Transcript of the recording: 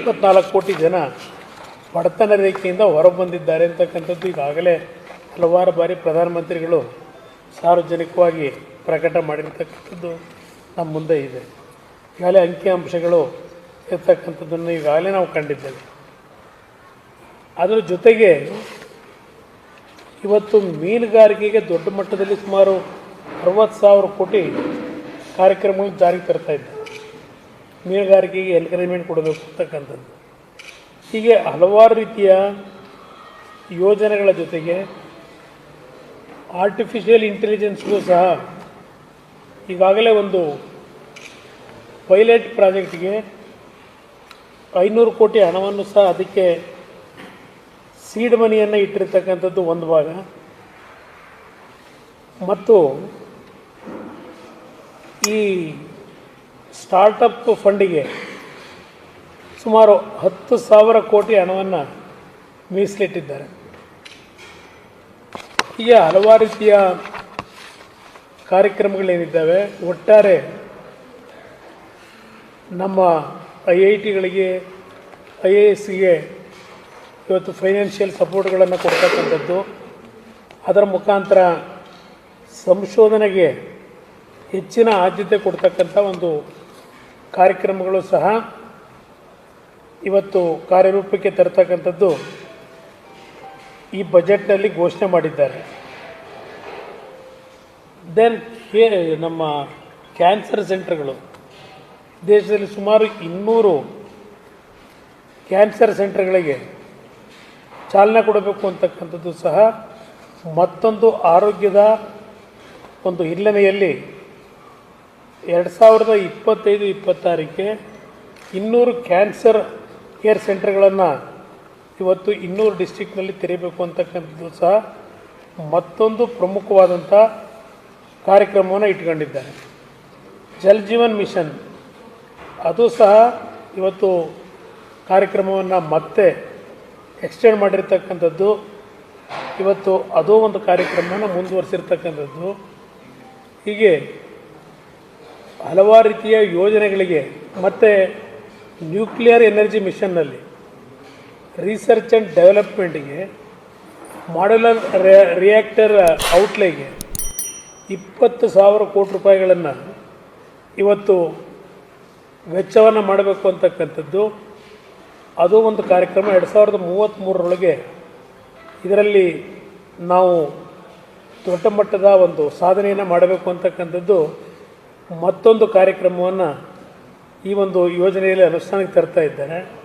ಇಪ್ಪತ್ನಾಲ್ಕು ಕೋಟಿ ಜನ ಬಡತನ ರೇಖೆಯಿಂದ ಹೊರಬಂದಿದ್ದಾರೆ ಅಂತಕ್ಕಂಥದ್ದು ಈಗಾಗಲೇ ಹಲವಾರು ಬಾರಿ ಪ್ರಧಾನಮಂತ್ರಿಗಳು ಸಾರ್ವಜನಿಕವಾಗಿ ಪ್ರಕಟ ಮಾಡಿರ್ತಕ್ಕಂಥದ್ದು ನಮ್ಮ ಮುಂದೆ ಇದೆ. ಈಗಾಗಲೇ ಅಂಕಿಅಂಶಗಳು ಇರ್ತಕ್ಕಂಥದ್ದನ್ನು ಈಗಾಗಲೇ ನಾವು ಕಂಡಿದ್ದೇವೆ. ಅದರ ಜೊತೆಗೆ ಇವತ್ತು ಮೀನುಗಾರಿಕೆಗೆ ದೊಡ್ಡ ಮಟ್ಟದಲ್ಲಿ ಸುಮಾರು ಅರವತ್ತು ಸಾವಿರ ಕೋಟಿ ಕಾರ್ಯಕ್ರಮಗಳು ಜಾರಿಗೆ ತರ್ತಾ ಇದ್ದಾರೆ ಮೀನುಗಾರಿಕೆಗೆ ಎನ್ಕರೇಜ್ಮೆಂಟ್ ಕೊಡಬೇಕು ಅಂತಕ್ಕಂಥದ್ದು ಹೀಗೆ ಹಲವಾರು ರೀತಿಯ ಯೋಜನೆಗಳ ಜೊತೆಗೆ ಆರ್ಟಿಫಿಷಿಯಲ್ ಇಂಟೆಲಿಜೆನ್ಸ್ಗೂ ಸಹ ಈಗಾಗಲೇ ಒಂದು ಪೈಲಟ್ ಪ್ರಾಜೆಕ್ಟ್ಗೆ ಐನೂರು ಕೋಟಿ ಹಣವನ್ನು ಸಹ ಅದಕ್ಕೆ ಸೀಡ್ ಮನಿಯನ್ನು ಇಟ್ಟಿರ್ತಕ್ಕಂಥದ್ದು ಒಂದು ಭಾಗ. ಮತ್ತು ಈ ಸ್ಟಾರ್ಟಪ್ ಫಂಡಿಗೆ ಸುಮಾರು ಹತ್ತು ಸಾವಿರ ಕೋಟಿ ಹಣವನ್ನು ಮೀಸಲಿಟ್ಟಿದ್ದಾರೆ. ಹೀಗೆ ಹಲವಾರು ರೀತಿಯ ಕಾರ್ಯಕ್ರಮಗಳೇನಿದ್ದಾವೆ. ಒಟ್ಟಾರೆ ನಮ್ಮ ಐ ಐ ಟಿಗಳಿಗೆ, ಐ ಎ ಎಸ್ಗೆ ಇವತ್ತು ಫೈನಾನ್ಷಿಯಲ್ ಸಪೋರ್ಟ್ಗಳನ್ನು ಕೊಡ್ತಕ್ಕಂಥದ್ದು. ಅದರ ಮುಖಾಂತರ ಸಂಶೋಧನೆಗೆ ಹೆಚ್ಚಿನ ಆದ್ಯತೆ ಕೊಡ್ತಕ್ಕಂಥ ಒಂದು ಕಾರ್ಯಕ್ರಮಗಳು ಸಹ ಇವತ್ತು ಕಾರ್ಯರೂಪಕ್ಕೆ ತರ್ತಕ್ಕಂಥದ್ದು ಈ ಬಜೆಟ್ನಲ್ಲಿ ಘೋಷಣೆ ಮಾಡಿದ್ದಾರೆ. ದೆನ್ ಹೇ, ನಮ್ಮ ಕ್ಯಾನ್ಸರ್ ಸೆಂಟರ್ಗಳು, ದೇಶದಲ್ಲಿ ಸುಮಾರು ಇನ್ನೂರು ಕ್ಯಾನ್ಸರ್ ಸೆಂಟರ್ಗಳಿಗೆ ಚಾಲನೆ ಕೊಡಬೇಕು ಅಂತಕ್ಕಂಥದ್ದು ಸಹ ಮತ್ತೊಂದು ಆರೋಗ್ಯದ ಒಂದು ಹಿನ್ನೆಲೆಯಲ್ಲಿ ಎರಡು ಸಾವಿರದ ಇಪ್ಪತ್ತೈದು, ಇಪ್ಪತ್ತಾರಕ್ಕೆ ಇನ್ನೂರು ಕ್ಯಾನ್ಸರ್ ಕೇರ್ ಸೆಂಟರ್ಗಳನ್ನು ಇವತ್ತು ಇನ್ನೂರು ಡಿಸ್ಟಿಕ್ನಲ್ಲಿ ತೆರೆಯಬೇಕು ಅಂತಕ್ಕಂಥದ್ದು ಸಹ ಮತ್ತೊಂದು ಪ್ರಮುಖವಾದಂಥ ಕಾರ್ಯಕ್ರಮವನ್ನು ಇಟ್ಕೊಂಡಿದ್ದಾರೆ. ಜಲ್ ಜೀವನ್ ಮಿಷನ್. ಅದು ಸಹ ಇವತ್ತು ಕಾರ್ಯಕ್ರಮವನ್ನು ಮತ್ತೆ ಎಕ್ಸ್ಟೆಂಡ್ ಮಾಡಿರ್ತಕ್ಕಂಥದ್ದು. ಇವತ್ತು ಅದೂ ಒಂದು ಕಾರ್ಯಕ್ರಮವನ್ನು ಮುಂದುವರಿಸಿರ್ತಕ್ಕಂಥದ್ದು. ಹೀಗೆ ಹಲವಾರು ರೀತಿಯ ಯೋಜನೆಗಳಿಗೆ ಮತ್ತು ನ್ಯೂಕ್ಲಿಯರ್ ಎನರ್ಜಿ ಮಿಷನ್ನಲ್ಲಿ ರಿಸರ್ಚ್ ಆ್ಯಂಡ್ ಡೆವಲಪ್ಮೆಂಟಿಗೆ ಮಾಡ್ಯುಲರ್ ರಿಯಾಕ್ಟರ್ ಔಟ್ಲೇಗೆ ಇಪ್ಪತ್ತು ಸಾವಿರ ಕೋಟಿ ರೂಪಾಯಿಗಳನ್ನು ಇವತ್ತು ವೆಚ್ಚವನ್ನು ಮಾಡಬೇಕು ಅಂತಕ್ಕಂಥದ್ದು. ಅದು ಒಂದು ಕಾರ್ಯಕ್ರಮ ಎರಡು ಸಾವಿರದ ಮೂವತ್ತ್ಮೂರರೊಳಗೆ ಇದರಲ್ಲಿ ನಾವು ದೊಡ್ಡ ಮಟ್ಟದ ಒಂದು ಸಾಧನೆಯನ್ನು ಮಾಡಬೇಕು ಅಂತಕ್ಕಂಥದ್ದು ಮತ್ತೊಂದು ಕಾರ್ಯಕ್ರಮವನ್ನು ಈ ಒಂದು ಯೋಜನೆಯಲ್ಲಿ ಅನುಷ್ಠಾನಕ್ಕೆ ತರ್ತಾ ಇದ್ದಾರೆ.